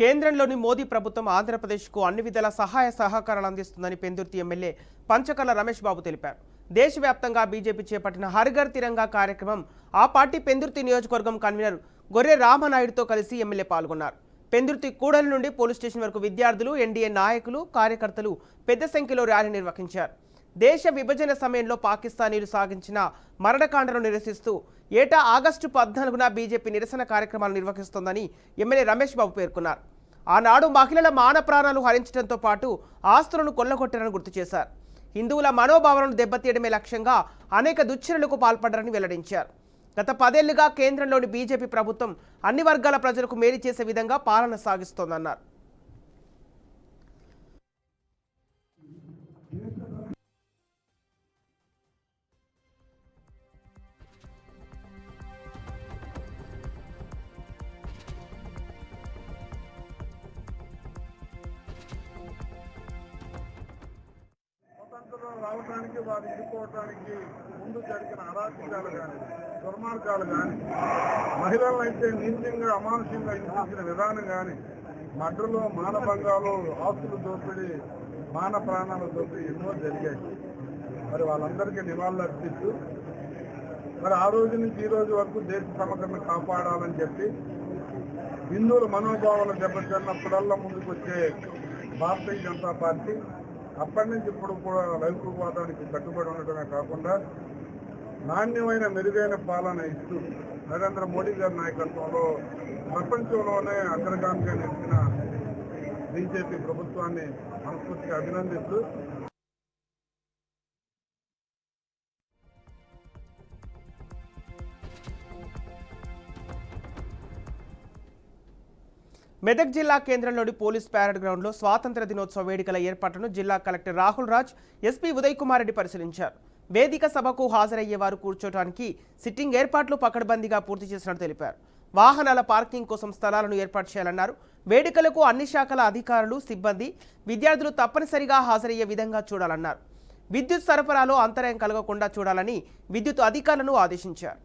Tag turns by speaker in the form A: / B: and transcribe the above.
A: కేంద్రంలోని మోదీ ప్రభుత్వం ఆంధ్రప్రదేశ్కు అన్ని విధాల సహాయ సహకారాలు అందిస్తుందని పెందుర్తి ఎమ్మెల్యే పంచకర్ల రమేష్ బాబు తెలిపారు. దేశవ్యాప్తంగా బీజేపీ చేపట్టిన హరిగర్ తిరంగా కార్యక్రమం ఆ పార్టీ పెందుర్తి నియోజకవర్గం కన్వీనర్ గొర్రె రామనాయుడుతో కలిసి ఎమ్మెల్యే పాల్గొన్నారు. పెందుర్తి కూడలి నుండి పోలీస్ స్టేషన్ వరకు విద్యార్థులు ఎన్డీఏ నాయకులు కార్యకర్తలు పెద్ద సంఖ్యలో ర్యాలీ నిర్వహించారు. దేశ విభజన సమయంలో పాకిస్తానీలు సాగించిన మరణకాండను నిరసిస్తూ ఏటా ఆగస్టు పద్నాలుగున బీజేపీ నిరసన కార్యక్రమాలు నిర్వహిస్తోందని ఎమ్మెల్యే రమేష్ బాబు పేర్కొన్నారు. ఆనాడు మహిళల మాన ప్రాణాలు హరించడంతో పాటు ఆస్తులను కొల్లగొట్టారని గుర్తు చేశారు. హిందువుల మనోభావాలను దెబ్బతీయడమే లక్ష్యంగా అనేక దుశ్చర్యలకు పాల్పడ్డారని వెల్లడించారు. గత పదేళ్ళుగా కేంద్రంలోని బీజేపీ ప్రభుత్వం అన్ని వర్గాల ప్రజలకు మేలు చేసే విధంగా పాలన సాగిస్తోందన్నారు.
B: స్వతంత్రం రావడానికి వారు ఎదుర్కోవడానికి ముందు జరిగిన అరాచకాలు కానీ దుర్మార్గాలు కానీ మహిళలను అయితే నీచంగా అమానుషంగా హింసించిన విధానం కానీ మడ్రలో మానభంగాలు ఆస్తులు దోపిడీ మాన ప్రాణాల దోపిడీ ఎన్నో జరిగాయి. మరి వాళ్ళందరికీ నివాళులు అర్పిస్తూ మరి ఆ రోజు నుంచి ఈ రోజు వరకు దేశ సమగ్రను కాపాడాలని చెప్పి హిందువుల మనోభావాలు దెబ్బతిన్నప్పుడల్లా ముందుకు వచ్చే భారతీయ జనతా పార్టీ అప్పటి నుంచి ఇప్పుడు కూడా లౌకికవాదానికి కట్టుబడి ఉండటమే కాకుండా నాణ్యమైన మెరుగైన పాలన ఇస్తూ నరేంద్ర మోడీ గారి నాయకత్వంలో ప్రపంచంలోనే అగ్రగామిగా నిలిచిన బీజేపీ ప్రభుత్వాన్ని మనస్ఫూర్తిగా అభినందిస్తూ
A: మెదక్ జిల్లా కేంద్రంలోని పోలీస్ ప్యారెడ్ గ్రౌండ్లో స్వాతంత్ర దినోత్సవ వేడుకల ఏర్పాట్లను జిల్లా కలెక్టర్ రాహుల్ రాజ్ ఎస్పీ ఉదయ్ కుమార్ రెడ్డి పరిశీలించారు. వేదిక సభకు హాజరయ్యే వారు కూర్చోటానికి సిట్టింగ్ ఏర్పాట్లు పకడ్బందీగా పూర్తి చేసినట్టు తెలిపారు. వాహనాల పార్కింగ్ కోసం స్థలాలను ఏర్పాటు చేయాలన్నారు. వేడుకలకు అన్ని శాఖల అధికారులు సిబ్బంది విద్యార్థులు తప్పనిసరిగా హాజరయ్యే విధంగా చూడాలన్నారు. విద్యుత్ సరఫరాలో అంతరాయం కలగకుండా చూడాలని విద్యుత్ అధికారులను ఆదేశించారు.